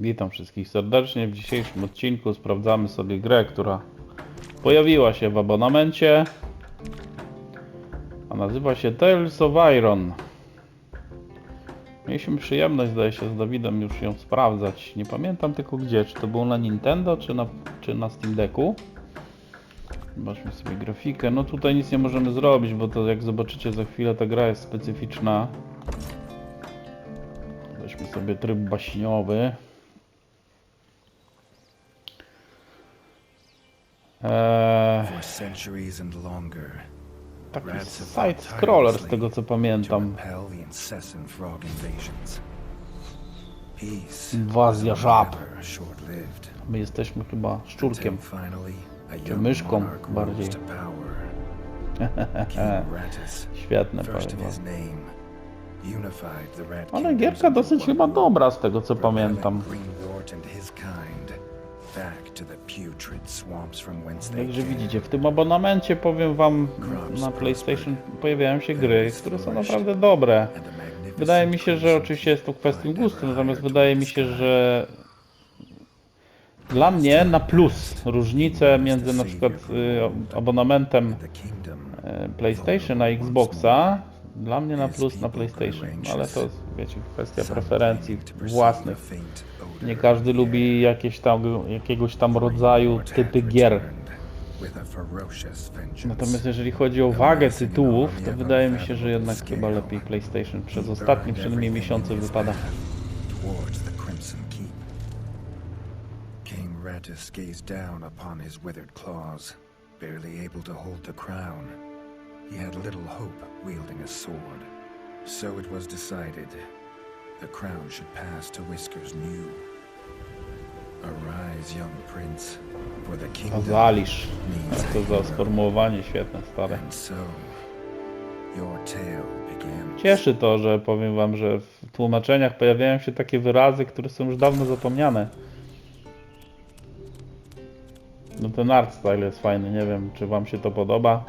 Witam wszystkich serdecznie. W dzisiejszym odcinku sprawdzamy sobie grę, która pojawiła się w abonamencie. A nazywa się Tales of Iron. Mieliśmy przyjemność, zdaje się, z Dawidem już ją sprawdzać. Nie pamiętam tylko gdzie, czy to było na Nintendo, czy na, czy na Steam Decku. Zobaczmy sobie grafikę. No tutaj nic nie możemy zrobić, bo to jak zobaczycie za chwilę ta gra jest specyficzna. Weźmy sobie tryb baśniowy. Eee, taki side-scroller z tego co pamiętam. Inwazja żab. My jesteśmy chyba szczurkiem. Czy myszką bardziej. Świetne rat Ale gierka dosyć chyba dobra z tego co pamiętam. Back to the putrid swamps from whence they Także came. widzicie, w tym abonamencie powiem wam na PlayStation pojawiają się gry, które są naprawdę dobre. a Wydaje mi się, że oczywiście jest to kwestią gustu, natomiast wydaje mi się, że dla mnie na plus różnice między na przykład y, abonamentem e, PlayStation na Xboxa dla mnie na plus na PlayStation, ale to wiecie, kwestia preferencji własnych. Nie każdy lubi jakieś tam, jakiegoś tam rodzaju typy gier. Natomiast jeżeli chodzi o wagę tytułów, to wydaje mi się, że jednak chyba lepiej PlayStation przez ostatnie przynajmniej miesiące wypada. King gazed down upon his withered claws, barely able to hold the crown. He had little hope wielding a sword. So it was decided the crown should pass to Whiskers New. Arise, young prince, for the kingdom To za sformułowanie świetne, stare. And so, your tale begins. Cieszy to, że powiem wam, że w tłumaczeniach pojawiają się takie wyrazy, które są już dawno zapomniane. No ten art style jest fajny, nie wiem czy wam się to podoba.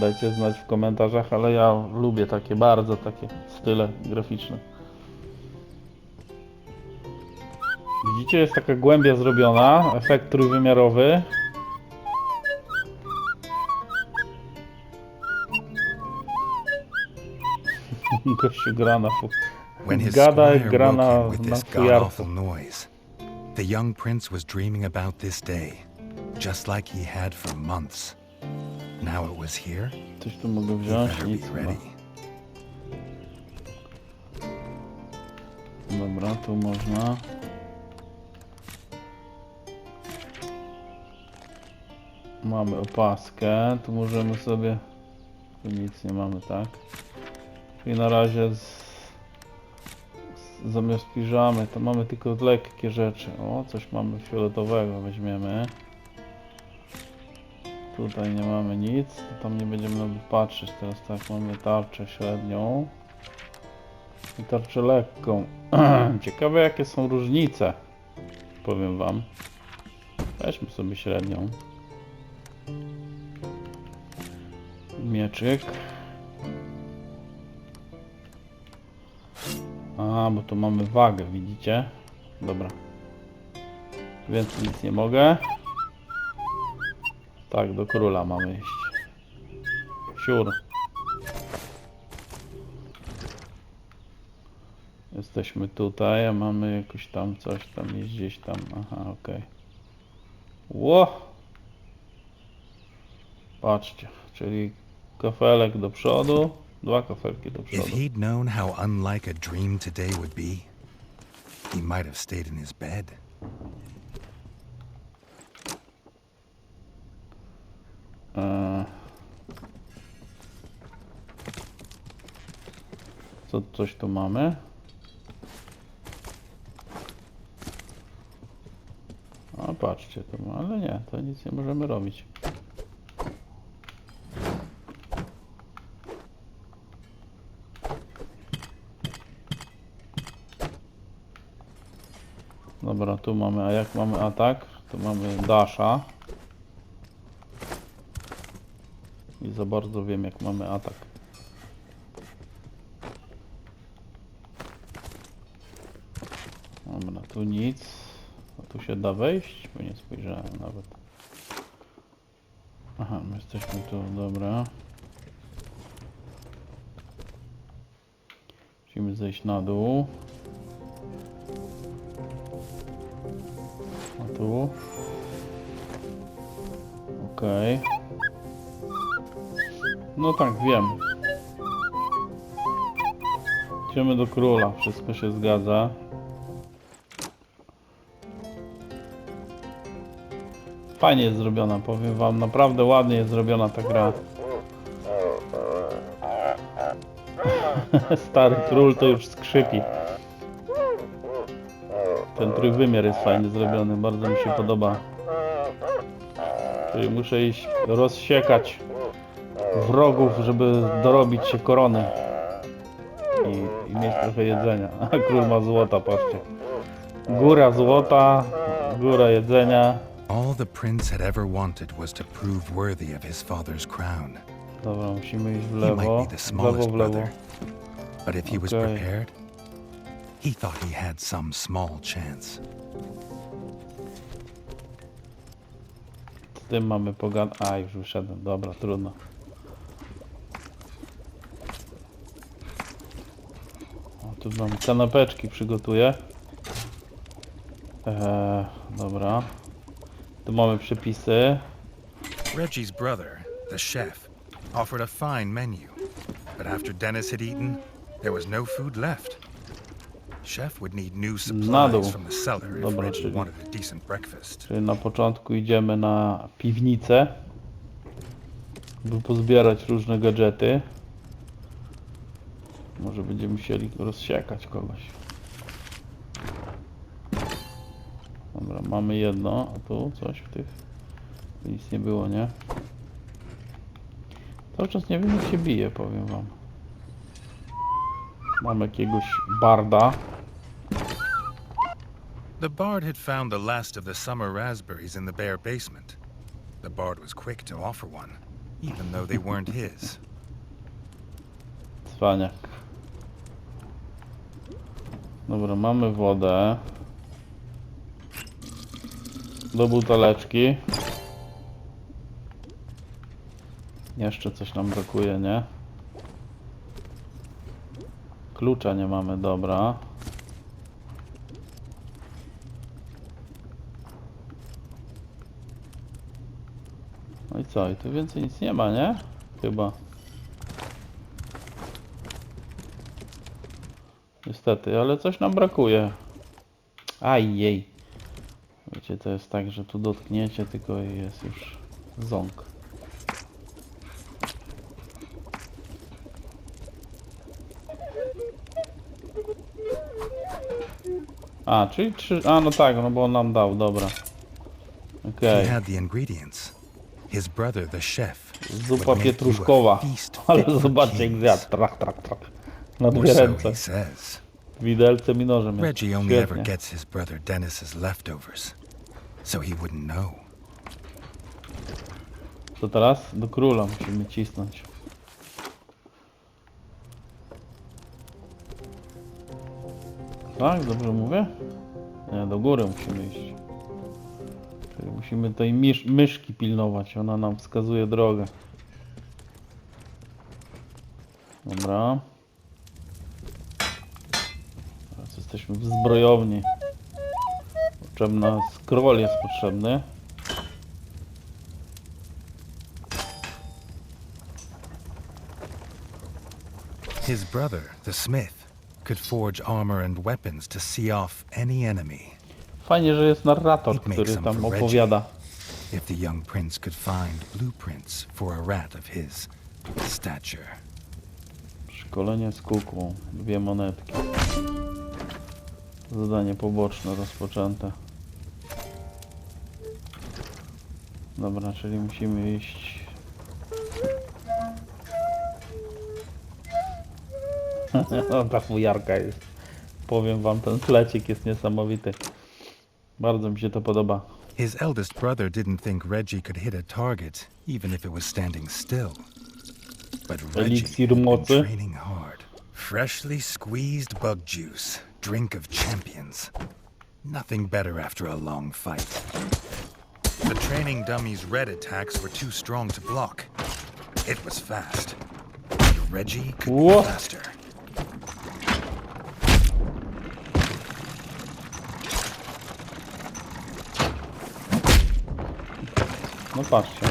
Dajcie znać w komentarzach, ale ja lubię takie bardzo takie style graficzne. Widzicie, jest taka głębia zrobiona, efekt trójwymiarowy. Gościu gra na fu- Gada jak gra na, na fujarce. the young prince was dreaming about this day, just like he had for months. Now it was here. Coś tu mogę wziąć? Nic. Dobra, tu można. Mamy opaskę, tu możemy sobie... Tu nic nie mamy, tak? Czyli na razie z... zamiast piżamy to mamy tylko lekkie rzeczy. O, coś mamy fioletowego, weźmiemy. Tutaj nie mamy nic, to tam nie będziemy nawet patrzeć. Teraz tak, mamy tarczę średnią. I tarczę lekką. Ciekawe jakie są różnice. Powiem wam. Weźmy sobie średnią. Mieczyk. A, bo tu mamy wagę, widzicie? Dobra. Więcej nic nie mogę. Tak, do króla mamy iść. Siur. Jesteśmy tutaj, a mamy jakoś tam coś tam jest gdzieś tam. Aha, okej. Ło! Patrzcie, czyli kafelek do przodu, dwa kafelki do If przodu. he'd known how unlike a dream today would be, he might have stayed in his bed. Eee. Co coś tu mamy? A patrzcie, tu ma, ale nie, to nic nie możemy robić. Dobra, tu mamy, a jak mamy atak? Tu mamy dasha. Nie za bardzo wiem jak mamy atak. Dobra, tu nic. A tu się da wejść? Bo nie spojrzałem nawet. Aha, my jesteśmy tu, dobra. Musimy zejść na dół. A tu. Okej. No tak, wiem. Idziemy do króla, wszystko się zgadza. Fajnie jest zrobiona, powiem wam, naprawdę ładnie jest zrobiona ta gra. Stary król to już skrzypi. Ten trójwymiar jest fajnie zrobiony, bardzo mi się podoba. Czyli muszę iść rozsiekać wrogów, żeby dorobić się korony. I, i mieć trochę jedzenia. A król ma złota, patrzcie. Góra złota, góra jedzenia. All the prince had ever wanted was to prove worthy of his father's crown. Dobra, musimy iść w lewo. W lewo, w lewo. but if he was prepared, he thought he had some small chance. Z tym mamy pogan... A, już wyszedłem. Dobra, trudno. O, tu mam kanapeczki przygotuję. Eee, dobra. Tu mamy przepisy. Reggie's brother, the chef, offered a fine menu, but after Dennis had eaten, there was no food left. Chef would need new Na dół. supplies from the cellar if Dobra, Reggie czyli- wanted a decent breakfast. Czyli na początku idziemy na piwnicę, by pozbierać różne gadżety. Może będziemy musieli rozsiekać kogoś. Dobra, mamy jedno, a tu coś w tych... Nic nie było, nie? Cały czas nie wiem jak się bije, powiem wam. Mam jakiegoś barda. The bard had found the last of the summer raspberries in the bare basement. The bard was quick to offer one, even though they weren't his. Cwaniak. Dobra, mamy wodę. Do buteleczki. Jeszcze coś nam brakuje, nie? Klucza nie mamy, dobra. Co? I tu więcej nic nie ma, nie? Chyba. Niestety, ale coś nam brakuje. Aj jej. Wiecie, to jest tak, że tu dotkniecie, tylko jest już ząg. A, czyli trzy... A, no tak, no bo on nam dał, dobra. Okej. Ingredients. His brother, the chef, Zupa pietruszkowa. Ale zobaczcie jak zjadł. Trach, trach, trach. Na Or dwie so ręce. he says. Widelcem i nożem. jest. Reggie only ever Świetnie. gets his brother Dennis's leftovers, so he wouldn't know. To teraz do króla musimy cisnąć. Tak, dobrze mówię? Nie, do góry musimy iść. Musimy tej misz, myszki pilnować, ona nam wskazuje drogę. Dobra. Teraz jesteśmy w zbrojowni. Potrzebna scroll jest potrzebny. His brother, the smith, could forge armor and weapons to see off any enemy. Fajnie, że jest narrator, który tam opowiada. If the young prince could find blueprints for a rat of his stature. Szkolenie z. Dwie monetki. Zadanie poboczne rozpoczęte. Dobra, czyli musimy iść. Ta fujarka jest. Powiem wam, ten flecik jest niesamowity. Bardzo mi się to podoba. His eldest brother didn't think Reggie could hit a target, even if it was standing still. But Reggie had been training hard. Freshly squeezed bug juice, drink of champions. Nothing better after a long fight. The training dummy's red attacks were too strong to block. It was fast. Reggie could Whoa. be faster. No patrzcie.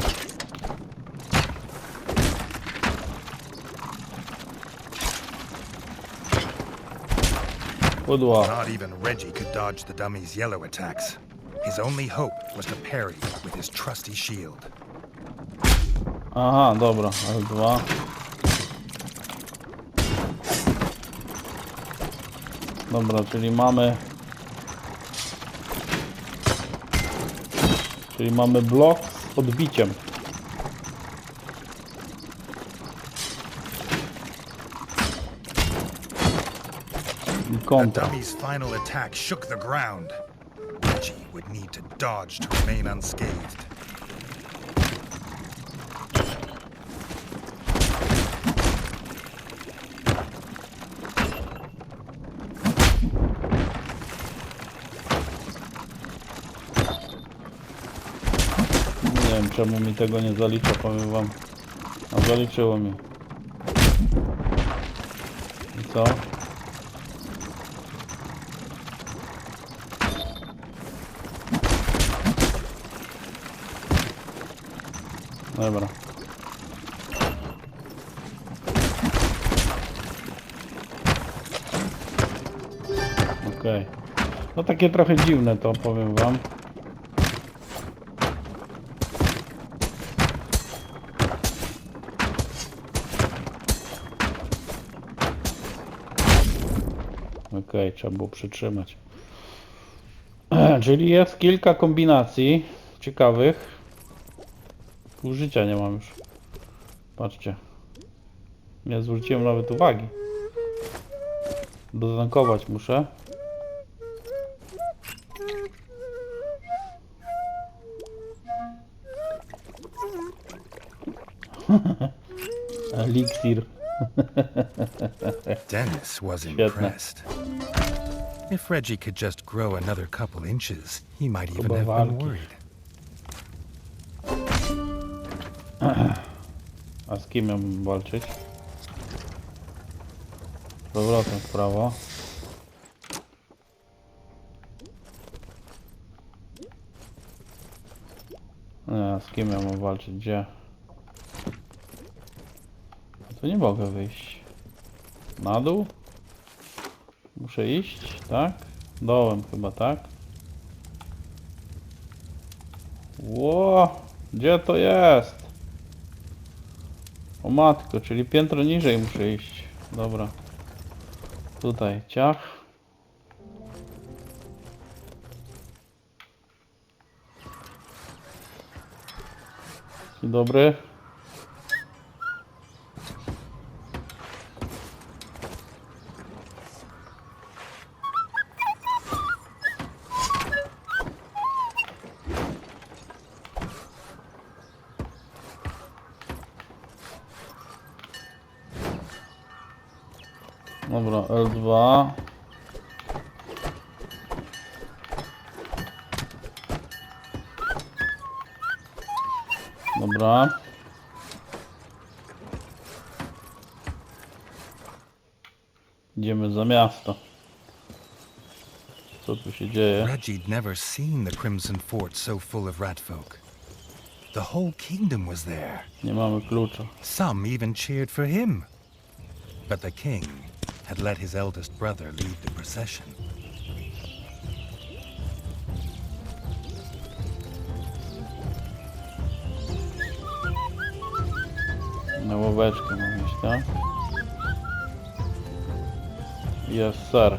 Pudło. Not even Reggie could dodge the dummy's yellow attacks. His only hope was to parry with his trusty shield. Aha, dobra, L2. Dobra, czyli mamy... Czyli mamy blok odbiciem. Dummy's final attack shook the ground. Reggie would need to dodge to remain unscathed. Czemu mi tego nie zalicza, powiem wam. A zaliczyło mi. I co? Dobra. Okej. No takie trochę dziwne to powiem wam. Okej, trzeba było przytrzymać. Czyli jest kilka kombinacji ciekawych. Pół życia nie mam już. Patrzcie. Nie zwróciłem nawet uwagi. Dozankować muszę. Eliksir. Dennis was impressed. If Reggie could just grow another couple inches, he might even have been worried. A z kim miałbym walczyć? Z Powrotem w prawo. Nie, z kim ja mam walczyć? Gdzie? Tu nie mogę wyjść. Na dół? Iść, tak? Dołem chyba, tak? Ło! Gdzie to jest? O matko, czyli piętro niżej muszę iść. Dobra. Tutaj, ciach. Dzień dobry. Dobra, L2. Dobra. Idziemy za miasto. Co tu się dzieje? Reggie'd never seen the Crimson Fort so full of rat folk. The whole kingdom was there. Nie mamy klucza. Some even cheered for him. But the king had let his eldest brother lead the procession. Na ławeczkę mam iść, tak? Jest ser.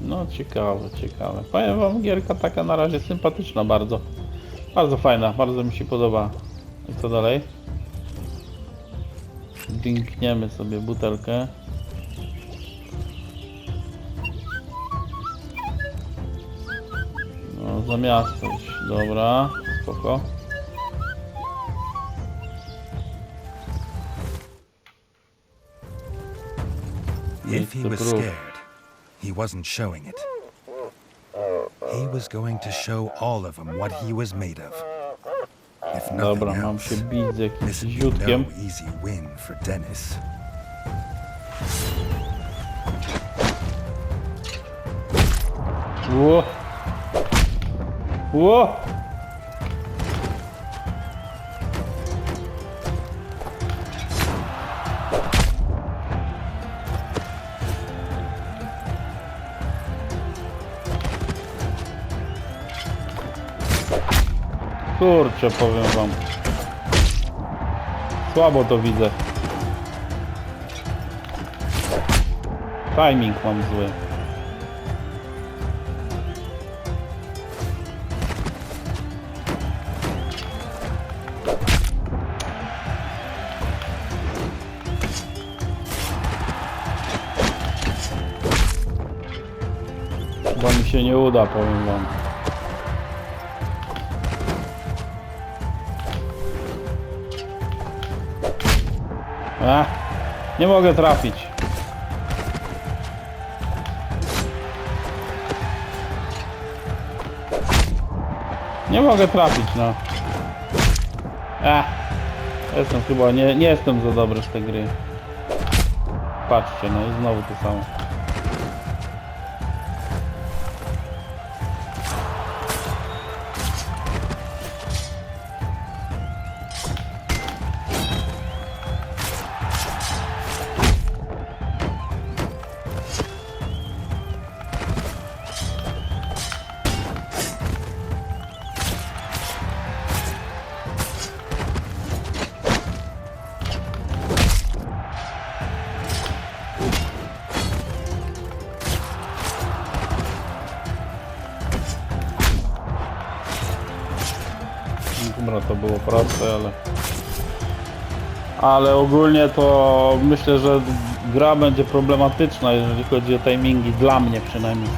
No ciekawe, ciekawe. Powiem wam, gierka taka na razie sympatyczna bardzo. Bardzo fajna, bardzo mi się podoba. I co dalej? Drinkniemy sobie butelkę. No, za miasto iść. Dobra, spoko. If he was scared, he wasn't showing it. He was going to show all of them what he was made of. Dobra, mam się bić z jakimś ziutkiem. no Dennis. Ło! Ło! Kurczę, powiem wam. Słabo to widzę. Timing mam zły. Chyba mi się nie uda, powiem wam. Nie mogę trafić. Nie mogę trafić, no. Jestem chyba, nie, nie jestem za dobry w tej gry. Patrzcie, no i znowu to samo. Proste, ale... Ale ogólnie to myślę, że gra będzie problematyczna, jeżeli chodzi o timingi, dla mnie przynajmniej.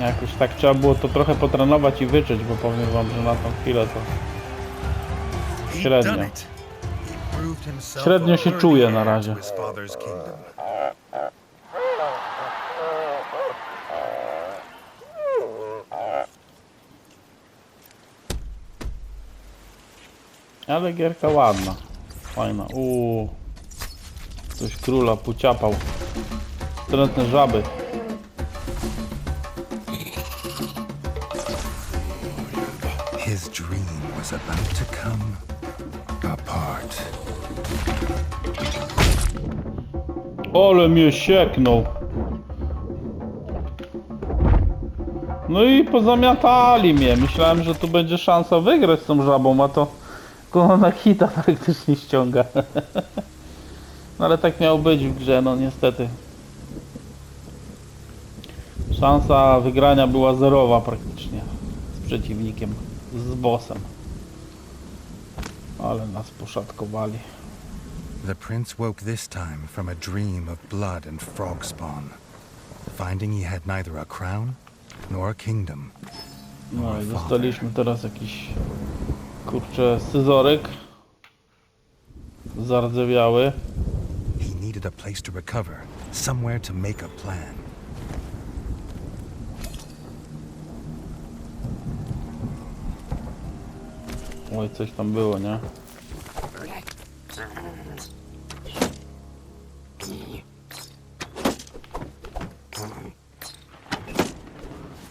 Jakoś tak trzeba było to trochę potrenować i wyczuć, bo powiem wam, że na tą chwilę to... Średnio. Średnio się czuję na razie. to his father's kingdom. Ale gierka ładna. Fajna. Uuu. Coś króla puciapał. Wstrętne żaby. His dream was about to come apart. Ole mnie sieknął. No i pozamiatali mnie. Myślałem, że tu będzie szansa wygrać z tą żabą, a to go na hita praktycznie ściąga. No ale tak miało być w grze, no niestety. Szansa wygrania była zerowa praktycznie z przeciwnikiem, z bossem. Ale nas poszatkowali. The prince woke this time from a dream of blood and frog spawn, finding he had neither a crown nor a kingdom. No i dostaliśmy teraz jakiś kurczę scyzoryk zardzewiały. He needed a place to recover, somewhere to make a plan. Oj, coś tam było, nie?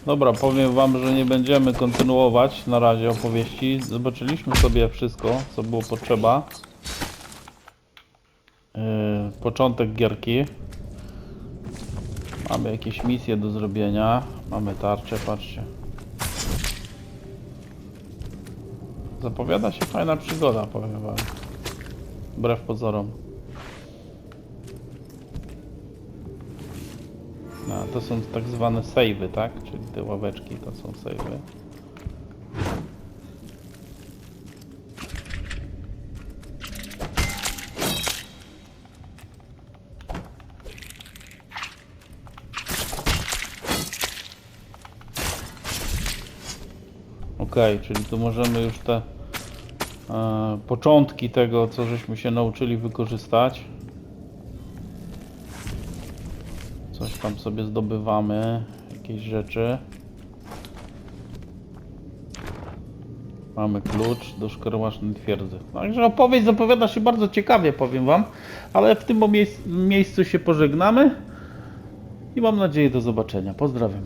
Dobra, powiem wam, że nie będziemy kontynuować na razie opowieści. Zobaczyliśmy sobie wszystko, co było potrzeba. Yy, początek gierki. Mamy jakieś misje do zrobienia. Mamy tarczę, patrzcie. Zapowiada się fajna przygoda, powiem wam. Wbrew pozorom. No, to są tak zwane savey, tak? Czyli te ławeczki to są savey. Okej, czyli tu możemy już te e, początki tego, co żeśmy się nauczyli wykorzystać. Tam sobie zdobywamy, jakieś rzeczy. Mamy klucz do szkarłasznej twierdzy. Także opowieść zapowiada się bardzo ciekawie, powiem wam. Ale w tym miejsc- miejscu się pożegnamy. I mam nadzieję do zobaczenia. Pozdrawiam.